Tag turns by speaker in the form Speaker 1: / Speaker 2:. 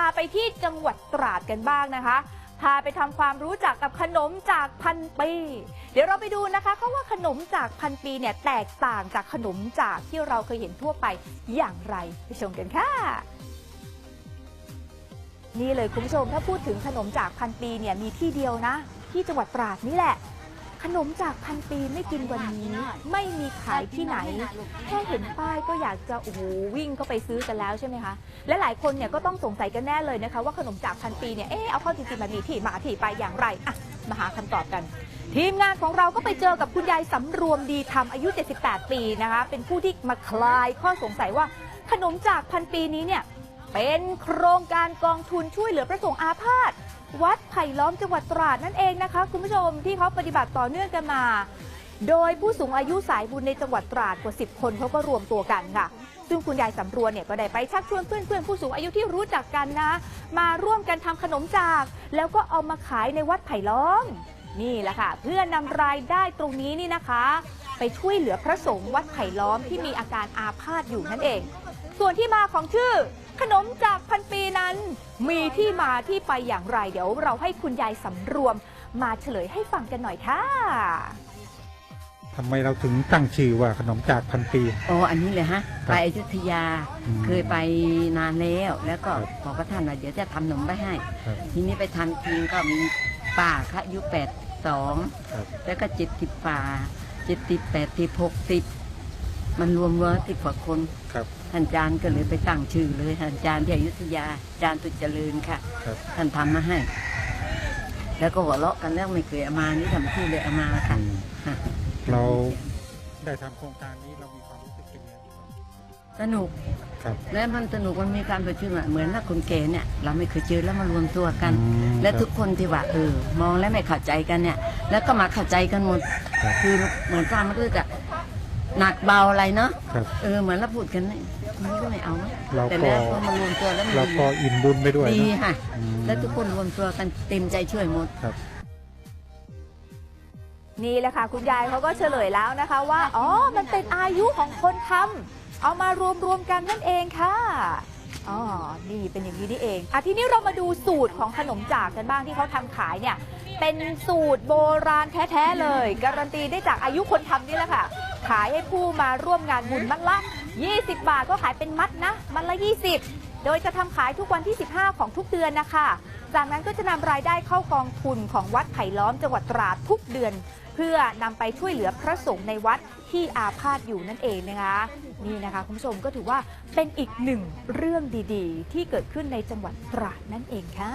Speaker 1: าไปที่จังหวัดตราดกันบ้างนะคะ พาไปทำความรู้จักกับขนมจากพันปี เดี๋ยวเราไปดูนะคะเขาว่าขนมจากพันปีเนี่ยแตกต่างจากขนมจากที่เราเคยเห็นทั่วไปอย่างไรไปชมกันค่ะนี่เลยคุณผู้ชมถ้าพูดถึงขนมจากพันปีเนี่ยมีที่เดียวนะ ที่จังหวัดตราดนี่แหละ นมจากพันปีไม่กินวันนี้ ไม่มีขายที่ไหน แค่เห็นป้ายก็อยากจะโอ้โหวิ่งเข้าไปซื้อกันแล้วใช่ไหมคะ และหลายคนเนี่ยก็ต้องสงสัยกันแน่เลยนะคะ ว่าขนมจากพันปีเนี่ยเออเอาเข้าจริงๆมันมีที่มาที่ไปอย่างไรอะมาหาคำตอบกัน ทีมงานของเราก็ไปเจอกับคุณยายสำรวมดีธรรมอายุ 78 ปีนะคะ เป็นผู้ที่มาคลายข้อสงสัยว่าขนมจากพันปีนี้เนี่ยเป็นโครงการกองทุนช่วยเหลือพระสงฆ์อาพาธ วัดไผ่ล้อมจังหวัดตราดนั่นเองนะคะ คุณผู้ชมที่เขาปฏิบัติต่อเนื่องกันมา โดยผู้สูงอายุสายบุญในจังหวัดตราดกว่า 10 คนเขาก็รวมตัวกันค่ะ ซึ่งคุณยายสำรวนเนี่ยก็ได้ไปชักชวนเพื่อนๆผู้สูงอายุที่รู้จักกันนะ มาร่วมกันทำขนมจาก แล้วก็เอามาขายในวัดไผ่ล้อม นี่แหละค่ะ เพื่อนำรายได้ตรงนี้นี่นะคะ ไปช่วยเหลือพระสงฆ์วัดไผ่ล้อมที่มีอาการอาพาธอยู่นั่นเอง ส่วนที่มาของชื่อ ขนมจากพันปีนั้น มีที่มาที่ไปอย่างไร เดี๋ยวเราให้คุณยายสำรวม มาเฉลยให้ฟังกันหน่อยค่ะ
Speaker 2: ทำไมเราถึงตั้งชื่อว่าขนมจากพันปี
Speaker 3: อ๋ออันนี้เลยฮะ
Speaker 2: ครับ
Speaker 3: ไปอยุธยา
Speaker 2: อืม
Speaker 3: เคยไปนานแล้ว แล้วก็
Speaker 2: ครับ
Speaker 3: บอกกับท่านว่าเดี๋ยวจะทำขนมไปให้
Speaker 2: ครับ
Speaker 3: ทีนี้ไปทำจริงก็มีป่าค่ะอายุแปดสอง
Speaker 2: ครับ
Speaker 3: แล้วก็เจ็ดสิบป่าเจ็ดสิบแปดสิบหกสิบ มันรวมรวมสิบกว่าคน
Speaker 2: ครับ
Speaker 3: ท่านอาจารย์ก็เลยไปตั้งชื่อเลยท่านอาจารย์ที่อยุธยาอาจารย์ตุจเจริญค่ะ
Speaker 2: ครับ
Speaker 3: ท่านทำมาให้ แล้วก็หัวเราะกันแล้วไม่เคยเอามานี่ทำพูดเลยเอามาค่ะ
Speaker 2: อืม
Speaker 3: ค่ะ
Speaker 2: เราได้ทำโครงการนี้เรามีความรู้สึกเป็นยังไงบ้าง
Speaker 3: สนุก
Speaker 2: ครับ
Speaker 3: และมันสนุกมันมีการประชุมอะเหมือนถ้าคนแก่เนี่ย เราไม่เคยเจอแล้วมารวมตัวกัน
Speaker 2: อืม
Speaker 3: และ
Speaker 2: ครับ
Speaker 3: ทุกคนที่ว่าเออมองแล้วไม่เข้าใจกันเนี่ย แล้วก็มาเข้าใจกันหมด
Speaker 2: ครับ
Speaker 3: คือเหมือนการมันรู้จัก หนักเบาอะไรเนาะ
Speaker 2: ครับ
Speaker 3: เออเหมือนเราพูดกันเนี่ยมันก็ไม่เอาไหม
Speaker 2: เรา
Speaker 3: แต่
Speaker 2: ก็
Speaker 3: แล้วก็มารวมตัวแล้วมัน
Speaker 2: เรา
Speaker 3: ดี
Speaker 2: ก็อิ่มบุญไปด้วย
Speaker 3: ดี
Speaker 2: เนอะ
Speaker 3: ค่ะ
Speaker 2: อืม
Speaker 3: แล้วทุกคนรวมตัวกันเต็มใจช่วยหมด
Speaker 2: ครับ
Speaker 1: นี่แหละค่ะ คุณยายเขาก็เฉลยแล้วนะคะว่า อ๋อ มันเป็นอายุของคนทำเอามารวมรวมๆกันนั่นเองค่ะ อ๋อ นี่เป็นอย่างนี้นี่เองอะทีนี้เรามาดูสูตรของขนมจากกันบ้างที่เขาทำขายเนี่ย เป็นสูตรโบราณแท้ ๆ เลย การันตีได้จากอายุคนทำนี่แหละค่ะ ขายให้ผู้มาร่วมงานบุญมัดละ 20 บาทก็ขายเป็นมัดนะ มัดละ 20 โดยจะทำขายทุกวันที่ 15 ของทุกเดือนนะคะ จากนั้นก็จะนำรายได้เข้ากองทุนของวัดไผ่ล้อมจังหวัดตราดทุกเดือน เพื่อนำไปช่วยเหลือพระสงฆ์ในวัดที่อาพาธอยู่นั่นเองนะคะ นี่นะคะคุณผู้ชมก็ถือว่าเป็นอีกหนึ่งเรื่องดีๆ ที่เกิดขึ้นในจังหวัดตราดนั่นเองค่ะ